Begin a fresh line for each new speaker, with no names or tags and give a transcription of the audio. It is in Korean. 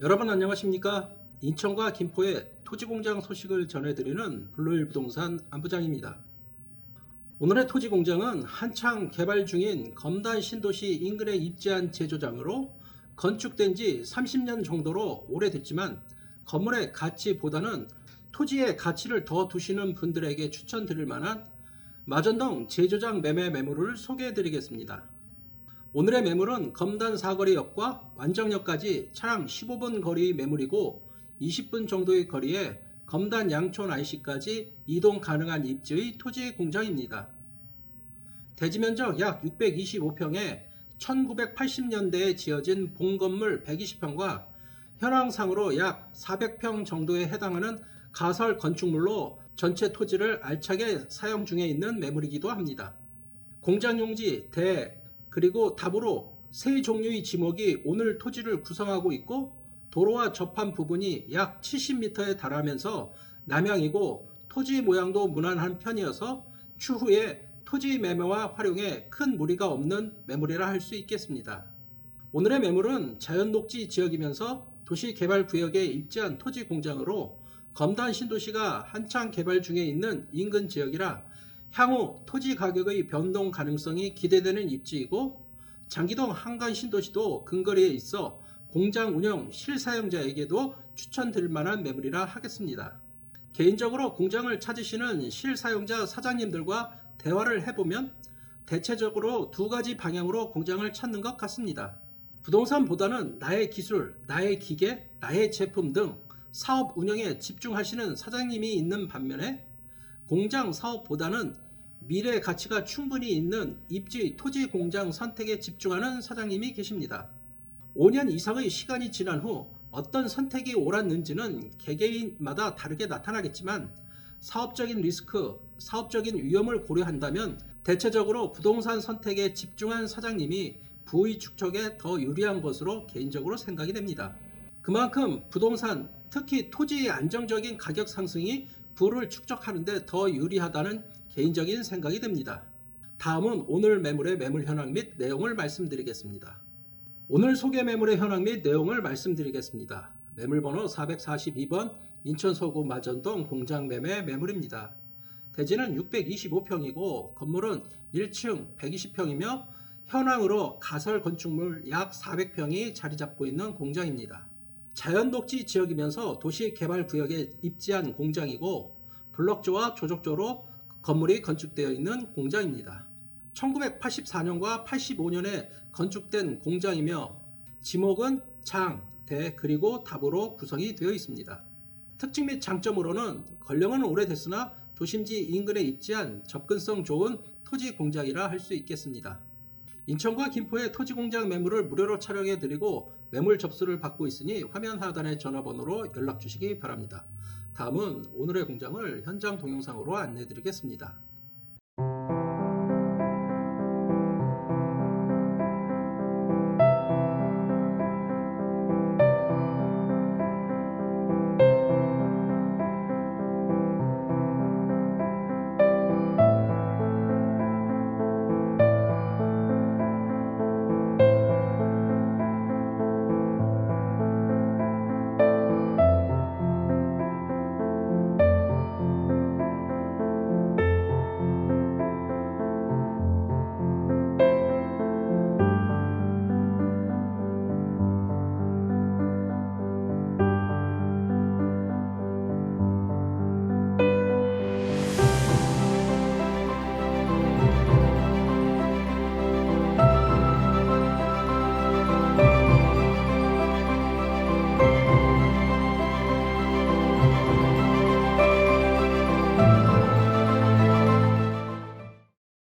여러분 안녕하십니까? 인천과 김포의 토지공장 소식을 전해드리는 블루일 부동산 안부장입니다. 오늘의 토지공장은 한창 개발 중인 검단 신도시 인근에 입지한 제조장으로 건축된 지 30년 정도로 오래됐지만 건물의 가치보다는 토지의 가치를 더 두시는 분들에게 추천드릴 만한 마전동 제조장 매매 매물을 소개해 드리겠습니다. 오늘의 매물은 검단 사거리역과 완정역까지 차량 15분 거리 매물이고 20분 정도의 거리에 검단 양촌 IC까지 이동 가능한 입지의 토지 공장입니다. 대지 면적 약 625평에 1980년대에 지어진 본건물 120평과 현황상으로 약 400평 정도에 해당하는 가설 건축물로 전체 토지를 알차게 사용 중에 있는 매물이기도 합니다. 공장 용지, 대, 그리고 답으로 세 종류의 지목이 오늘 토지를 구성하고 있고 도로와 접한 부분이 약 70m에 달하면서 남향이고 토지 모양도 무난한 편이어서 추후에 토지 매매와 활용에 큰 무리가 없는 매물이라 할 수 있겠습니다. 오늘의 매물은 자연 녹지 지역이면서 도시 개발 구역에 입지한 토지 공장으로 검단 신도시가 한창 개발 중에 있는 인근 지역이라 향후 토지 가격의 변동 가능성이 기대되는 입지이고 장기동 한간 신도시도 근거리에 있어 공장 운영 실사용자에게도 추천드릴 만한 매물이라 하겠습니다. 개인적으로 공장을 찾으시는 실사용자 사장님들과 대화를 해보면 대체적으로 두 가지 방향으로 공장을 찾는 것 같습니다. 부동산보다는 나의 기술, 나의 기계, 나의 제품 등 사업 운영에 집중하시는 사장님이 있는 반면에 공장 사업보다는 미래 가치가 충분히 있는 입지 토지 공장 선택에 집중하는 사장님이 계십니다. 5년 이상의 시간이 지난 후 어떤 선택이 옳았는지는 개개인마다 다르게 나타나겠지만 사업적인 리스크, 사업적인 위험을 고려한다면 대체적으로 부동산 선택에 집중한 사장님이 부의 축적에 더 유리한 것으로 개인적으로 생각이 됩니다. 그만큼 부동산, 특히 토지의 안정적인 가격 상승이 부를 축적하는데 더 유리하다는 개인적인 생각이 듭니다. 다음은 오늘 매물의 매물 현황 및 내용을 말씀드리겠습니다. 오늘 소개 매물의 현황 및 내용을 말씀드리겠습니다. 매물 번호 442번 인천 서구 마전동 공장 매매 매물입니다. 대지는 625평이고 건물은 1층 120평이며 현황으로 가설 건축물 약 400평이 자리 잡고 있는 공장입니다. 자연독지 지역이면서 도시 개발 구역에 입지한 공장이고 블록조와 조적조로 건물이 건축되어 있는 공장입니다. 1984년과 85년에 건축된 공장이며 지목은 장, 대, 그리고 답으로 구성이 되어 있습니다. 특징 및 장점으로는 권령은 오래됐으나 도심지 인근에 입지한 접근성 좋은 토지 공장이라 할 수 있겠습니다. 인천과 김포의 토지 공장 매물을 무료로 촬영해 드리고 매물 접수를 받고 있으니 화면 하단의 전화번호로 연락 주시기 바랍니다. 다음은 오늘의 공장을 현장 동영상으로 안내 드리겠습니다.